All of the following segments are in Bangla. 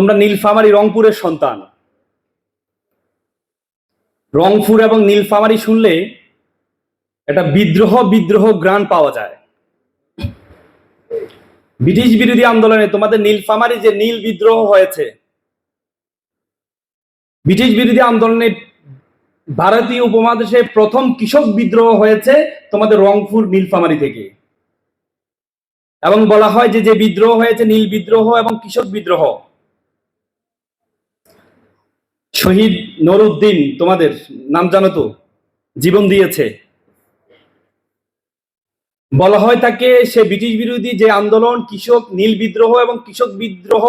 তোমরা নীলফামারী রংপুরের সন্তান। রংপুর এবং নীলফামারী শুনলে একটা বিদ্রোহ বিদ্রোহ গ্রান পাওয়া যায়। ব্রিটিশ বিরোধী আন্দোলনে তোমাদের নীলফামারী যে নীল বিদ্রোহ হয়েছে, ব্রিটিশ বিরোধী আন্দোলনে ভারতীয় উপমহাদেশে প্রথম কৃষক বিদ্রোহ হয়েছে তোমাদের রংপুর, নীলফামারী থেকে। এবং বলা হয় যে যে বিদ্রোহ হয়েছে নীল বিদ্রোহ এবং কৃষক বিদ্রোহ। শহীদ নরুদ্দিন তোমাদের নাম জানো তো? জীবন দিয়েছে। বলা হয় তাকে সে ব্রিটিশ বিরোধী যে আন্দোলন, কৃষক নীল বিদ্রোহ এবং কৃষক বিদ্রোহ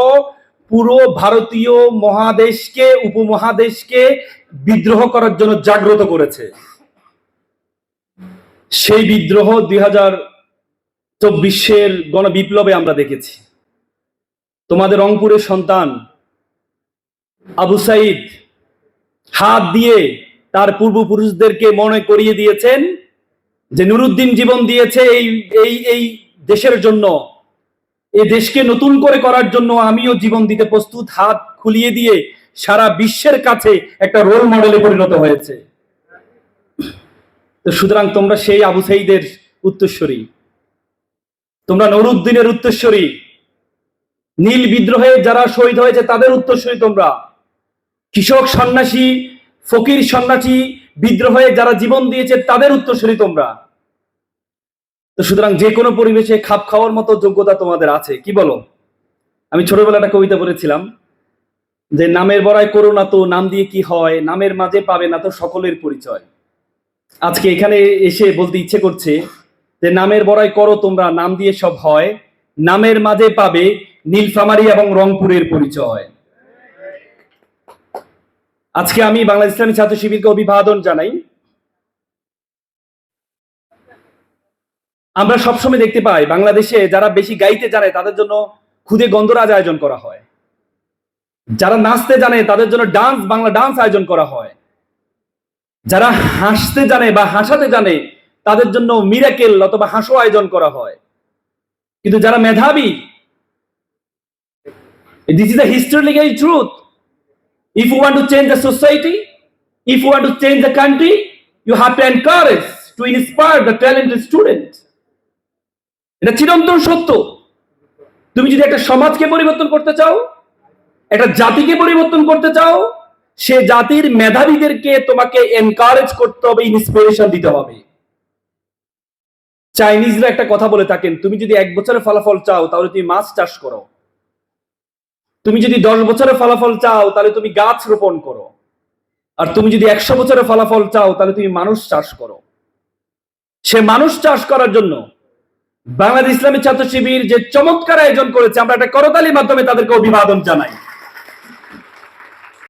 পুরো ভারতীয় মহাদেশকে, উপমহাদেশকে বিদ্রোহ করার জন্য জাগ্রত করেছে। সেই বিদ্রোহ দুই হাজার চব্বিশের গণবিপ্লবে আমরা দেখেছি। তোমাদের রংপুরের সন্তান আবু সাইদ হাত দিয়ে তার পূর্বপুরুষদেরকে মনে করিয়ে দিয়েছেন যে নুরুদ্দিন জীবন দিয়েছে এই এই এই দেশের জন্য। এই দেশকে নতুন করে করার জন্য আমিও জীবন দিতে প্রস্তুত। হাত খুলিয়ে দিয়ে সারা বিশ্বের কাছে একটা রোল মডেলে পরিণত হয়েছে। তো সুতরাং তোমরা সেই আবু সাইদের উত্তরস্বরী। তোমরা নুরুদ্দিনের উত্তরস্বরী। নীল বিদ্রোহে যারা শহীদ হয়েছে তাদের উত্তরস্বরী তোমরা। কৃষক সন্ন্যাসী, ফকির সন্ন্যাসী, বিদ্রোহে যারা জীবন দিয়েছে, তাদের উত্তরসূরি তোমরা। তো সুতরাং যে কোনো পরিবেশে খাপ খাওয়ার মতো যোগ্যতা তোমাদের আছে। কি বলো? আমি ছোটবেলা একটা কবিতা পড়েছিলাম, যে নামের বড়াই করো না তো, নাম দিয়ে কি হয়, নামের মাঝে পাবে না তো সকলের পরিচয়। আজকে এখানে এসে বলতে ইচ্ছে করছে যে নামের বড়াই করো তোমরা, নাম দিয়ে সব হয়, নামের মাঝে পাবে নীলফামারী এবং রংপুরের পরিচয়। আজকে আমি বাংলাদেশ ইসলামী ছাত্র শিবিরকে অভিবাদন জানাই। আমরা সবসময় দেখতে পাই, বাংলাদেশে যারা বেশি গাইতে জানে, তাদের জন্য খুদে গন্ধরাজ আয়োজন করা হয়। যারা নাচতে জানে, তাদের জন্য ডান্স, বাংলা ডান্স আয়োজন করা হয়। যারা হাসতে জানে বা হাসাতে জানে, তাদের জন্য মিরাকেল অথবা হাসো আয়োজন করা হয়। কিন্তু যারা মেধাবী this is the historical truth If you want to change the society, if you want to change the country, you have to encourage, to inspire the talented student. এটা চিরন্তন সত্য। তুমি যদি একটা সমাজকে পরিবর্তন করতে চাও একটা জাতিকে পরিবর্তন করতে চাও সে জাতির মেধাবীদেরকে তোমাকে এনকারেজ করতে হবে ইন্সপিরেশন দিতে হবে। চাইনিজরা একটা কথা বলে থাকেন তুমি যদি এক বছরের ফলাফল চাও তাহলে তুমি মাছ চাষ করো। তুমি যদি দশ বছরের ফলাফল চাও, তাহলে তুমি গাছ রোপণ করো। আর তুমি যদি একশো বছরের ফলাফল চাও, তাহলে তুমি মানুষ চাষ করো। সে মানুষ চাষ করার জন্য বাংলাদেশ ইসলামী ছাত্র শিবির যে চমৎকার আয়োজন করেছে, আমরা একটা করতালির মাধ্যমে তাদেরকে অভিবাদন জানাই।